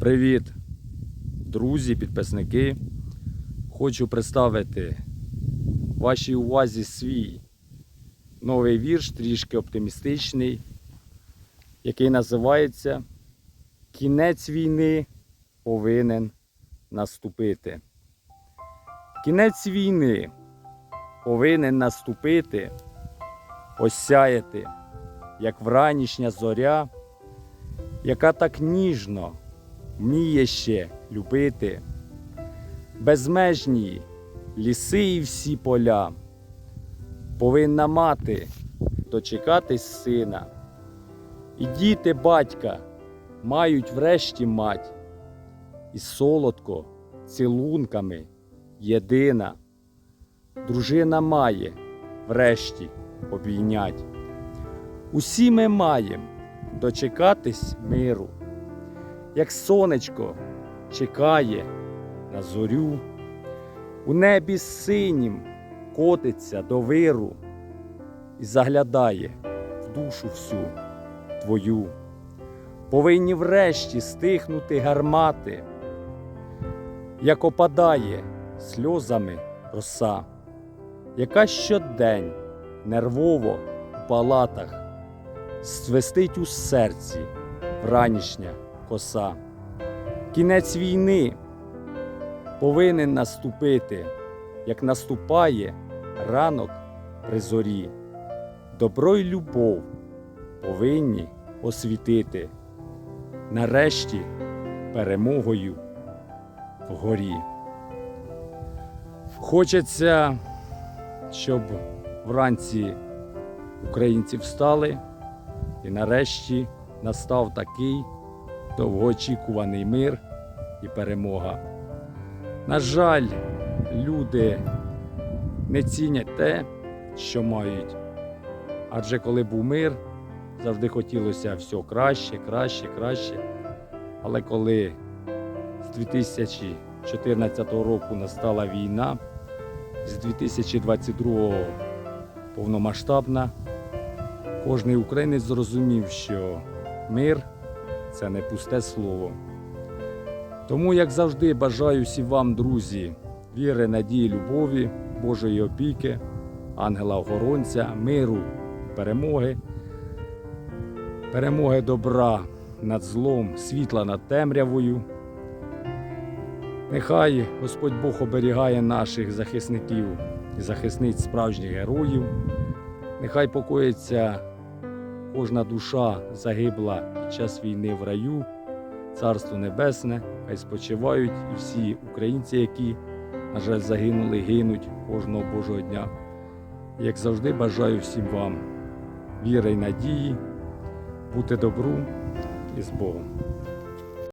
Привіт, друзі, підписники. Хочу представити вашій увазі свій новий вірш, трішки оптимістичний, який називається Кінець війни повинен наступити. Кінець війни повинен наступити, осяяти, як вранішня зоря, яка так ніжно вміє ще любити, безмежні ліси і всі поля, повинна мати дочекатись сина, і діти батька мають врешті мать, і солодко цілунками єдина, дружина має врешті обійнять. Усі ми маємо дочекатись миру як сонечко чекає на зорю, у небі синім котиться до виру і заглядає в душу всю твою. Повинні врешті стихнути гармати, як опадає сльозами роса, яка щодень нервово в палатах свистить у серці вранішня коса. Кінець війни повинен наступити, як наступає ранок при зорі. Добро й любов повинні освітити, нарешті перемогою вгорі. Хочеться, щоб вранці українці встали і нарешті настав такий довгоочікуваний мир і перемога. На жаль, люди не цінять те, що мають. Адже коли був мир, завжди хотілося все краще, краще, краще. Але коли з 2014 року настала війна, з 2022 повномасштабна, кожний українець зрозумів, що мир це не пусте слово. Тому, як завжди, бажаю всім вам, друзі, віри, надії, любові, Божої опіки, ангела-охоронця, миру, перемоги, перемоги добра над злом, світла над темрявою. Нехай Господь Бог оберігає наших захисників і захисниць справжніх героїв. Нехай покоїться кожна душа загибла під час війни в раю, Царство Небесне, хай спочивають і всі українці, які, на жаль, загинули, гинуть кожного Божого дня. Як завжди, бажаю всім вам віри й надії, бути добру і з Богом.